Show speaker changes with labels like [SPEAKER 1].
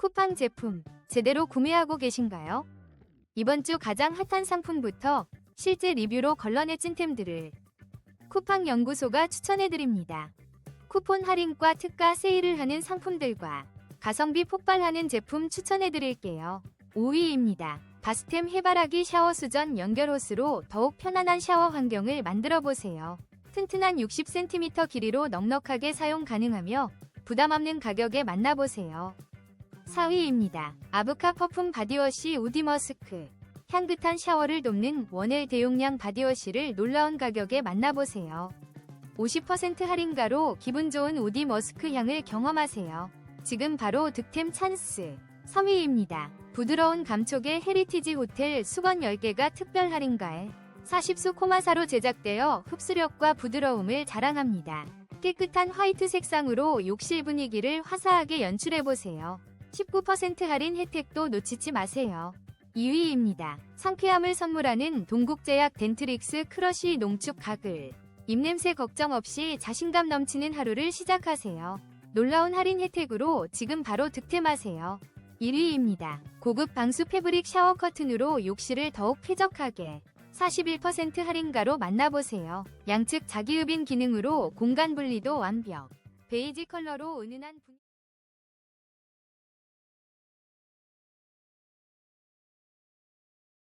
[SPEAKER 1] 쿠팡 제품 제대로 구매하고 계신가요? 이번 주 가장 핫한 상품부터 실제 리뷰로 걸러내 찐템들을 쿠팡 연구소가 추천해드립니다. 쿠폰 할인과 특가 세일을 하는 상품들과 가성비 폭발하는 제품 추천해드릴게요. 5위입니다. 바스템 해바라기 샤워 수전 연결 호스로 더욱 편안한 샤워 환경을 만들어 보세요. 튼튼한 60cm 길이로 넉넉하게 사용 가능하며 부담 없는 가격에 만나보세요. 4위입니다. 아브카 퍼퓸 바디워시 우디 머스크. 향긋한 샤워를 돕는 원엘 대용량 바디워시를 놀라운 가격에 만나보세요. 50% 할인가로 기분 좋은 우디 머스크 향을 경험하세요. 지금 바로 득템 찬스. 3위입니다. 부드러운 감촉의 헤리티지 호텔 수건 10개가 특별 할인가에 40수 코마사로 제작되어 흡수력과 부드러움을 자랑합니다. 깨끗한 화이트 색상으로 욕실 분위기를 화사하게 연출해보세요. 19% 할인 혜택도 놓치지 마세요. 2위입니다. 상쾌함을 선물하는 동국제약 덴트릭스 크러쉬 농축 가글. 입냄새 걱정 없이 자신감 넘치는 하루를 시작하세요. 놀라운 할인 혜택으로 지금 바로 득템하세요. 1위입니다. 고급 방수 패브릭 샤워 커튼으로 욕실을 더욱 쾌적하게 41% 할인가로 만나보세요. 양측 자기흡인 기능으로 공간 분리도 완벽. 베이지 컬러로 은은한 분...